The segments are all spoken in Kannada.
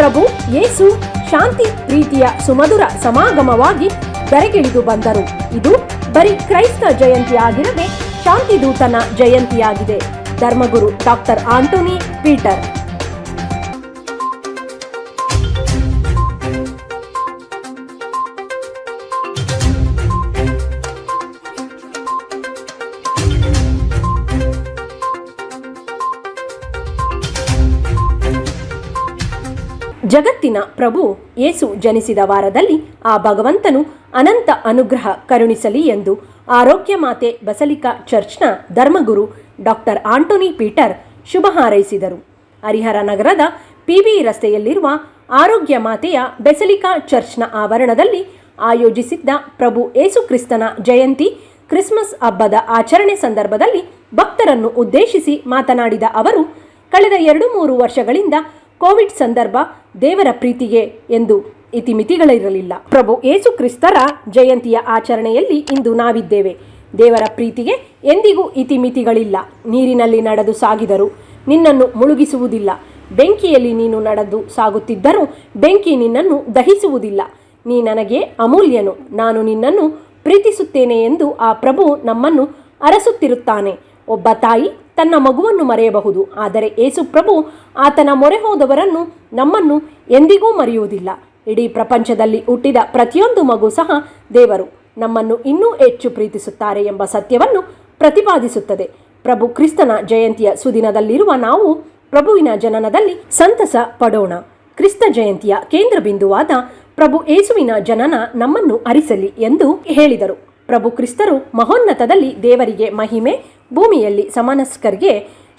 ಪ್ರಭು ಯೇಸು ಶಾಂತಿ ಪ್ರೀತಿಯ ಸುಮಧುರ ಸಮಾಗಮವಾಗಿ ಬೆರೆಗಿಳಿದು ಬಂದರು. ಇದು ಬರೀ ಕ್ರೈಸ್ತ ಜಯಂತಿಯಾಗಿರದೆ ಶಾಂತಿದೂತನ ಜಯಂತಿಯಾಗಿದೆ. ಧರ್ಮಗುರು ಡಾಕ್ಟರ್ ಆಂಟೋನಿ ಪೀಟರ್. ಜಗತ್ತಿನ ಪ್ರಭು ಏಸು ಜನಿಸಿದ ವಾರದಲ್ಲಿ ಆ ಭಗವಂತನು ಅನಂತ ಅನುಗ್ರಹ ಕರುಣಿಸಲಿ ಎಂದು ಆರೋಗ್ಯ ಮಾತೆ ಬಸಲಿಕಾ ಚರ್ಚ್ನ ಧರ್ಮಗುರು ಡಾಕ್ಟರ್ ಆಂಟೋನಿ ಪೀಟರ್ ಶುಭ ಹಾರೈಸಿದರು. ಹರಿಹರ ನಗರದ ಪಿಬಿ ರಸ್ತೆಯಲ್ಲಿರುವ ಆರೋಗ್ಯ ಮಾತೆಯ ಬೆಸಲಿಕಾ ಚರ್ಚ್ನ ಆವರಣದಲ್ಲಿ ಆಯೋಜಿಸಿದ್ದ ಪ್ರಭು ಯೇಸುಕ್ರಿಸ್ತನ ಜಯಂತಿ ಕ್ರಿಸ್ಮಸ್ ಹಬ್ಬದ ಆಚರಣೆ ಸಂದರ್ಭದಲ್ಲಿ ಭಕ್ತರನ್ನು ಉದ್ದೇಶಿಸಿ ಮಾತನಾಡಿದ ಅವರು, ಕಳೆದ ಎರಡು ಮೂರು ವರ್ಷಗಳಿಂದ ಕೋವಿಡ್ ಸಂದರ್ಭ ದೇವರ ಪ್ರೀತಿಗೆ ಎಂದು ಇತಿಮಿತಿಗಳಿರಲಿಲ್ಲ. ಪ್ರಭು ಏಸು ಕ್ರಿಸ್ತರ ಜಯಂತಿಯ ಆಚರಣೆಯಲ್ಲಿ ಇಂದು ನಾವಿದ್ದೇವೆ. ದೇವರ ಪ್ರೀತಿಗೆ ಎಂದಿಗೂ ಇತಿಮಿತಿಗಳಿಲ್ಲ. ನೀರಿನಲ್ಲಿ ನಡೆದು ಸಾಗಿದರು ನಿನ್ನನ್ನು ಮುಳುಗಿಸುವುದಿಲ್ಲ. ಬೆಂಕಿಯಲ್ಲಿ ನೀನು ನಡೆದು ಸಾಗುತ್ತಿದ್ದರೂ ಬೆಂಕಿ ನಿನ್ನನ್ನು ದಹಿಸುವುದಿಲ್ಲ. ನೀ ನನಗೆ ಅಮೂಲ್ಯನು. ನಾನು ನಿನ್ನನ್ನು ಪ್ರೀತಿಸುತ್ತೇನೆ ಎಂದು ಆ ಪ್ರಭು ನಮ್ಮನ್ನು ಅರಸುತ್ತಿರುತ್ತಾನೆ. ಒಬ್ಬ ತಾಯಿ ತನ್ನ ಮಗುವನ್ನು ಮರೆಯಬಹುದು. ಆದರೆ ಏಸು ಪ್ರಭು ಆತನ ಮೊರೆ ಹೋದವರನ್ನು ನಮ್ಮನ್ನು ಎಂದಿಗೂ ಮರೆಯುವುದಿಲ್ಲ. ಇಡೀ ಪ್ರಪಂಚದಲ್ಲಿ ಹುಟ್ಟಿದ ಪ್ರತಿಯೊಂದು ಮಗು ಸಹ ದೇವರು ನಮ್ಮನ್ನು ಇನ್ನೂ ಹೆಚ್ಚು ಪ್ರೀತಿಸುತ್ತಾರೆ ಎಂಬ ಸತ್ಯವನ್ನು ಪ್ರತಿಪಾದಿಸುತ್ತದೆ. ಪ್ರಭು ಕ್ರಿಸ್ತನ ಜಯಂತಿಯ ಸುದಿನದಲ್ಲಿರುವ ನಾವು ಪ್ರಭುವಿನ ಜನನದಲ್ಲಿ ಸಂತಸ ಪಡೋಣ. ಕ್ರಿಸ್ತ ಜಯಂತಿಯ ಕೇಂದ್ರ ಬಿಂದುವಾದ ಪ್ರಭು ಏಸುವಿನ ಜನನ ನಮ್ಮನ್ನು ಅರಿಸಲಿ ಎಂದು ಹೇಳಿದರು. ಪ್ರಭು ಕ್ರಿಸ್ತರು ಮಹೋನ್ನತದಲ್ಲಿ ದೇವರಿಗೆ ಮಹಿಮೆ ಭೂಮಿಯಲ್ಲಿ ಸಮನಸ್ಕರಿಗೆ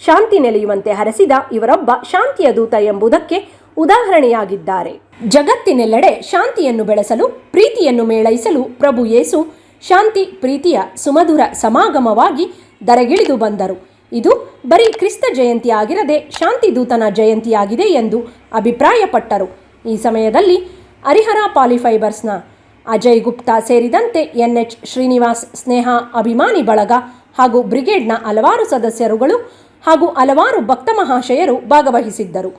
ಶಾಂತಿ ನೆಲೆಯುವಂತೆ ಹರಸಿದ ಇವರೊಬ್ಬ ಶಾಂತಿಯ ದೂತ ಎಂಬುದಕ್ಕೆ ಉದಾಹರಣೆಯಾಗಿದ್ದಾರೆ. ಜಗತ್ತಿನೆಲ್ಲೆಡೆ ಶಾಂತಿಯನ್ನು ಬೆಳೆಸಲು, ಪ್ರೀತಿಯನ್ನು ಮೇಳೈಸಲು ಪ್ರಭು ಯೇಸು ಶಾಂತಿ, ಪ್ರೀತಿಯ ಸುಮಧುರ ಸಮಾಗಮವಾಗಿ ದರಗಿಳಿದು ಬಂದರು. ಇದು ಬರೀ ಕ್ರಿಸ್ತ ಜಯಂತಿ ಆಗಿರದೆ ಶಾಂತಿದೂತನ ಜಯಂತಿಯಾಗಿದೆ ಎಂದು ಅಭಿಪ್ರಾಯಪಟ್ಟರು. ಈ ಸಮಯದಲ್ಲಿ ಹರಿಹರ ಪಾಲಿಫೈಬರ್ಸ್ನ ಅಜಯ್ ಗುಪ್ತಾ ಸೇರಿದಂತೆ ಎನ್ಎಚ್ ಶ್ರೀನಿವಾಸ್ ಸ್ನೇಹ ಅಭಿಮಾನಿ ಬಳಗ ಹಾಗೂ ಬ್ರಿಗೇಡ್ನ ಹಲವಾರು ಸದಸ್ಯರುಗಳು ಹಾಗೂ ಹಲವಾರು ಭಕ್ತ ಮಹಾಶಯರು ಭಾಗವಹಿಸಿದ್ದರು.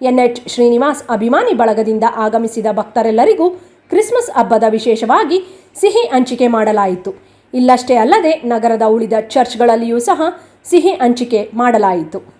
ಎನ್ಎಚ್ ಶ್ರೀನಿವಾಸ್ ಅಭಿಮಾನಿ ಬಳಗದಿಂದ ಆಗಮಿಸಿದ ಭಕ್ತರೆಲ್ಲರಿಗೂ ಕ್ರಿಸ್ಮಸ್ ಹಬ್ಬದ ವಿಶೇಷವಾಗಿ ಸಿಹಿ ಹಂಚಿಕೆ ಮಾಡಲಾಯಿತು. ಇಲ್ಲಷ್ಟೇ ಅಲ್ಲದೆ ನಗರದ ಉಳಿದ ಚರ್ಚ್ಗಳಲ್ಲಿಯೂ ಸಹ ಸಿಹಿ ಹಂಚಿಕೆ ಮಾಡಲಾಯಿತು.